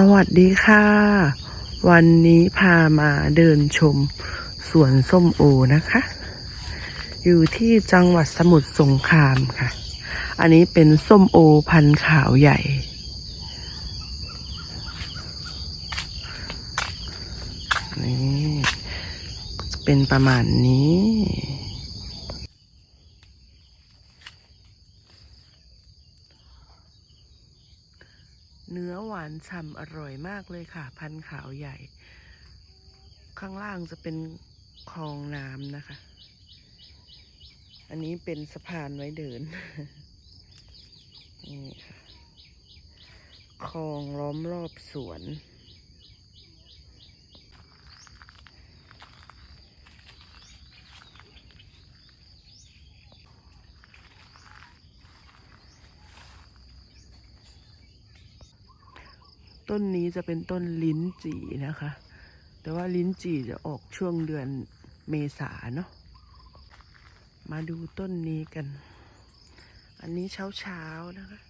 สวัสดีค่ะ วันนี้พามาเดินชมสวนส้มโอนะคะ อยู่ที่จังหวัดสมุทรสงครามค่ะ อันนี้เป็นส้มโอพันธุ์ขาวใหญ่ นี่ เป็นประมาณนี้ เนื้อหวาน ฉ่ำอร่อยมากเลยค่ะ พันขาวใหญ่ ข้างล่างจะเป็นคลองน้ำนะคะ อันนี้เป็นสะพานไว้เดิน นี่ค่ะคลองล้อมรอบสวน ต้นนี้จะเป็นต้นลิ้นจี่นะคะ แต่ว่าลิ้นจี่จะออกช่วงเดือนเมษาเนาะ มาดูต้นนี้กัน อันนี้เช้าเช้านะคะ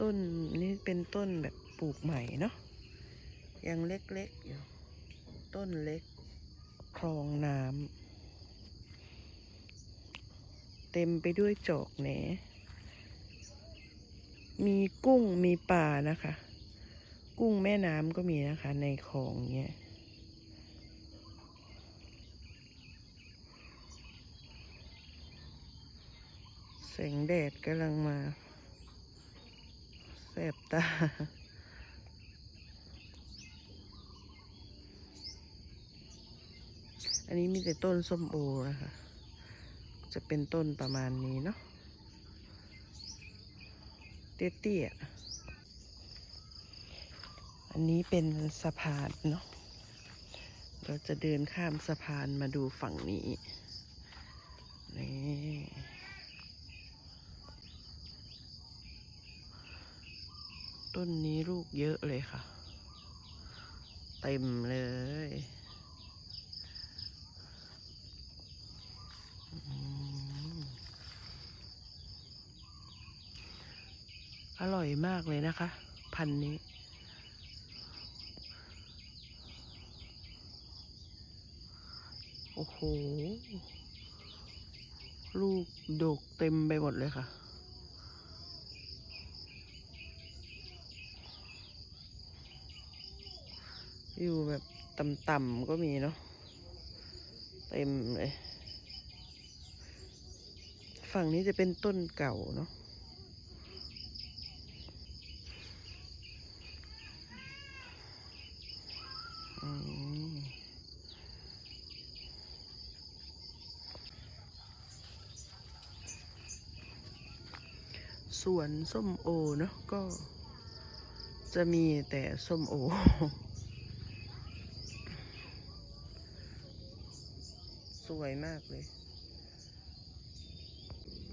ต้นนี้เป็นต้นแบบปลูกใหม่เนาะ ยังเล็กๆอยู่ ต้นเล็ก คลองน้ำเต็มไปด้วยจอกแหน มีกุ้งมีปลานะคะ กุ้งแม่น้ำก็มีนะคะ ในคลองเนี้ยแสงแดดกำลังมาแสบตา นนี้มีแต่ต้นส้มโอนะคะจะเป็นต้นประมาณนี้เนาะเตี้ยๆอันนี้เป็นสะพานเนาะเราจะเดินข้ามสะพานมาดูฝั่งนี้ นี่ ต้นนี้ลูกเยอะเลยค่ะ เต็มเลย อร่อยมากเลยนะคะ พันนี้ โอ้โห ลูกดกเต็มไปหมดเลยค่ะอยู่แบบต่ำๆก็มีเนาะเต็มเลย ฝั่งนี้จะเป็นต้นเก่าเนาะ สวนส้มโอเนาะก็จะมีแต่ส้มโอ สวยมากเลย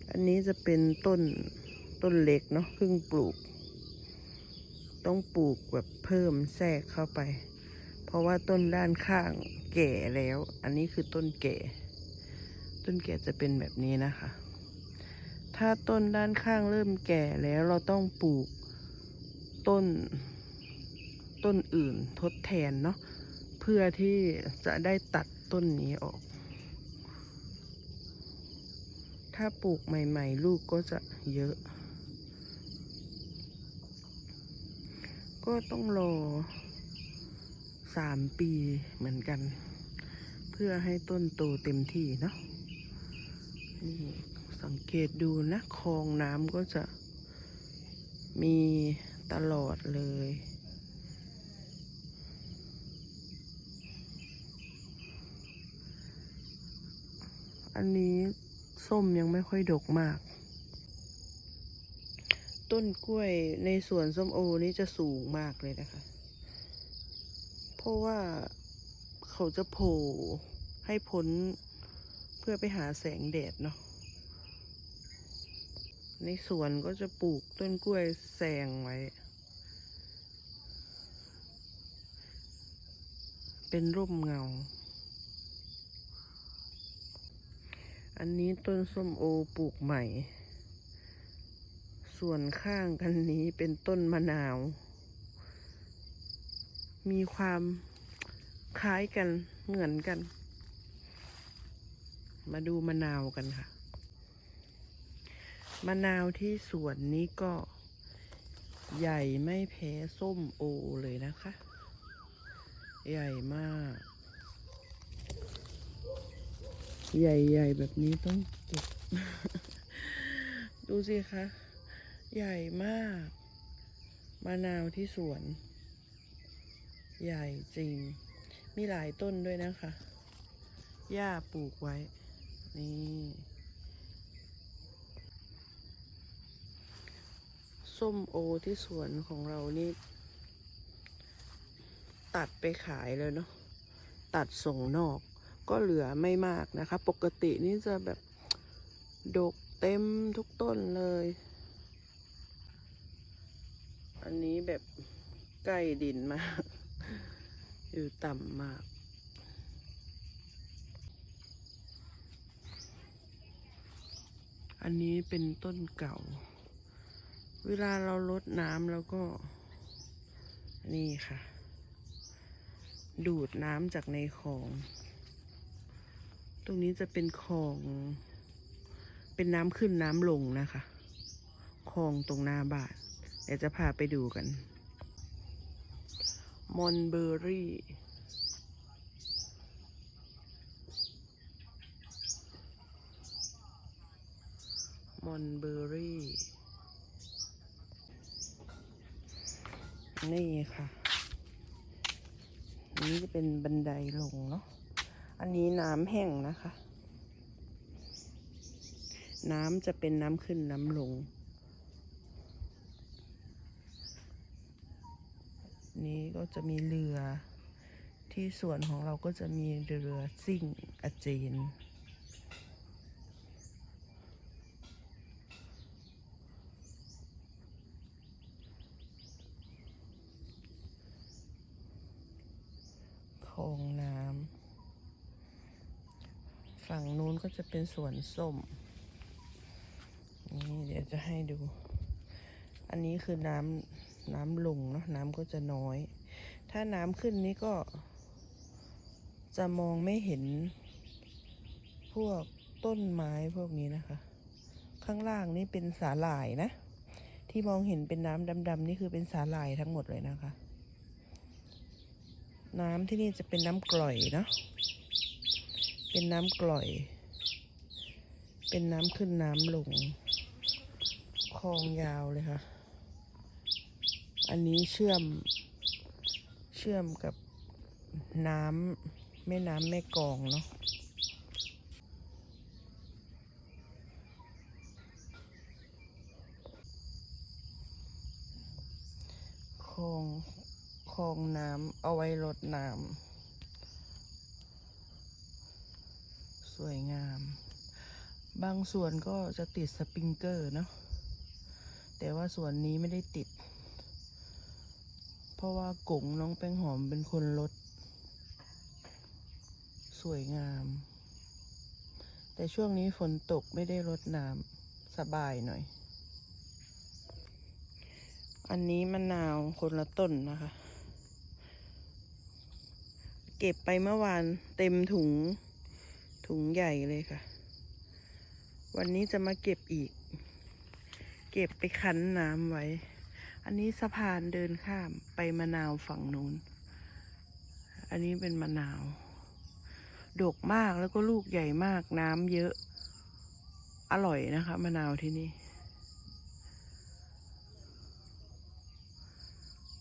อันนี้จะเป็นต้นต้นเล็กเนาะเพิ่งปลูก ต้องปลูกแบบเพิ่มแทรกเข้าไป เพราะว่าต้นด้านข้างแก่แล้ว อันนี้คือต้นแก่ ต้นแก่จะเป็นแบบนี้นะคะ ถ้าต้นด้านข้างเริ่มแก่แล้วเราต้องปลูกต้นต้นอื่นทดแทนเนาะเพื่อที่จะได้ตัดต้นนี้ออก ถ้าปลูกใหม่ ๆ ลูกก็จะเยอะ ก็ต้องรอสามปีเหมือนกัน เพื่อให้ต้นโตเต็มที่เนาะนี่ สังเกตดูนะคลองน้ำก็จะมีตลอดเลย อันนี้ส้มยังไม่ค่อยดกมาก ต้นกล้วยในสวนส้มโอนี่จะสูงมากเลยนะคะ เพราะว่าเขาจะโผล่ให้พ้นเพื่อไปหาแสงแดดเนาะ ในสวนก็จะปลูกต้นกล้วยแซงไว้ เป็นร่มเงา อันนี้ต้นส้มโอปลูกใหม่ ส่วนข้างกันนี้เป็นต้นมะนาว มีความคล้ายกันเหมือนกัน มาดูมะนาวกันค่ะ มะนาวที่สวนนี้ก็ใหญ่ไม่แพ้ส้มโอเลยนะคะ ใหญ่มาก ใหญ่ๆแบบนี้ต้องเก็บ ดูสิคะ ใหญ่มากมะนาวที่สวน ใหญ่จริง มีหลายต้นด้วยนะคะ ย่าปลูกไว้ นี่ ส้มโอที่สวนของเรานี่ ตัดไปขายเลยเนาะตัดส่งนอกก็เหลือไม่มากนะคะ ปกตินี่จะแบบดกเต็มทุกต้นเลย อันนี้แบบใกล้ดินมาก อยู่ต่ำมาก อันนี้เป็นต้นเก่า เวลาเราลดน้ำแล้วก็ นี่ค่ะ ดูดน้ำจากในคลอง ตรงนี้จะเป็นคลอง เป็นน้ำขึ้นน้ำลงนะคะคลองตรงหน้าบ้านเดี๋ยวจะพาไปดูกัน มอนเบอรี่มอนเบอรี่ นี่ค่ะนนี้จะเป็นบันไดลงเนาะ อันนี้น้ำแห้งนะคะ น้ำจะเป็นน้ำขึ้นน้ำลง นี้ก็จะมีเรือที่ส่วนของเราก็จะมีเรือซิ่งอาเจน องน้ำฝั่งนู้นก็จะเป็นสวนส้ม นี่เดี๋ยวจะให้ดู อันนี้คือน้ำน้ำลงเนาะน้ำก็จะน้อย ถ้าน้ำขึ้นนี่ก็ จะมองไม่เห็น พวกต้นไม้พวกนี้นะคะ ข้างล่างนี่เป็นสาหร่ายนะ ที่มองเห็นเป็นน้ำดำๆนี่คือเป็นสาหร่ายทั้งหมดเลยนะคะ น้ำที่นี่จะเป็นน้ำกร่อยเนาะเป็นน้ำกร่อย เป็นน้ำขึ้นน้ำลง คลองยาวเลยค่ะ อันนี้เชื่อม เชื่อมกับน้ำแม่น้ำแม่กองเนาะ คลอง คล องน้ำเอาไว้รดน้ำสวยงาม บางส่วนก็จะติดสปริงเกอร์เนาะแต่ว่าส่วนนี้ไม่ได้ติด เพราะว่ากงน้องแป้งหอมเป็นคนลด สวยงาม แต่ช่วงนี้ฝนตกไม่ได้รดน้ำสบายหน่อยอันนี้มะนาวคนละต้นนะคะ เก็บไปเมื่อวานเต็มถุงถุงใหญ่เลยค่ะ วันนี้จะมาเก็บอีก เก็บไปคั้นน้ำไว้ อันนี้สะพานเดินข้ามไปมะนาวฝั่งนู้น อันนี้เป็นมะนาว ดกมากแล้วก็ลูกใหญ่มากน้ำเยอะ อร่อยนะคะมะนาวที่นี่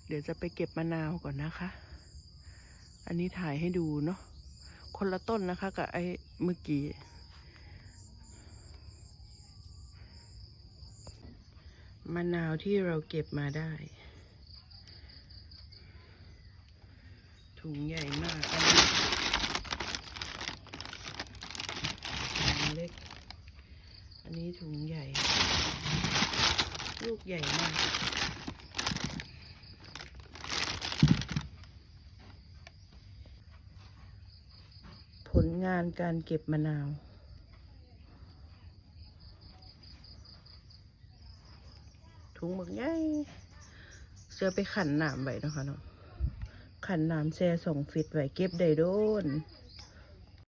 เดี๋ยวจะไปเก็บมะนาวก่อนนะคะ อันนี้ถ่ายให้ดูเนาะ คนละต้นนะคะกับไอ้เมื่อกี้ มะนาวที่เราเก็บมาได้ ถุงใหญ่มากถุงเล็ก อันนี้ถุงใหญ่ ลูกใหญ่มาก ลงานการเก็บมะนาว ถุงหมึกใหญ่เสื้อไปขันน้ำไว้นะคะเนาะขันน้ำแช่สองฟิตไว้เก็บได้ด้วย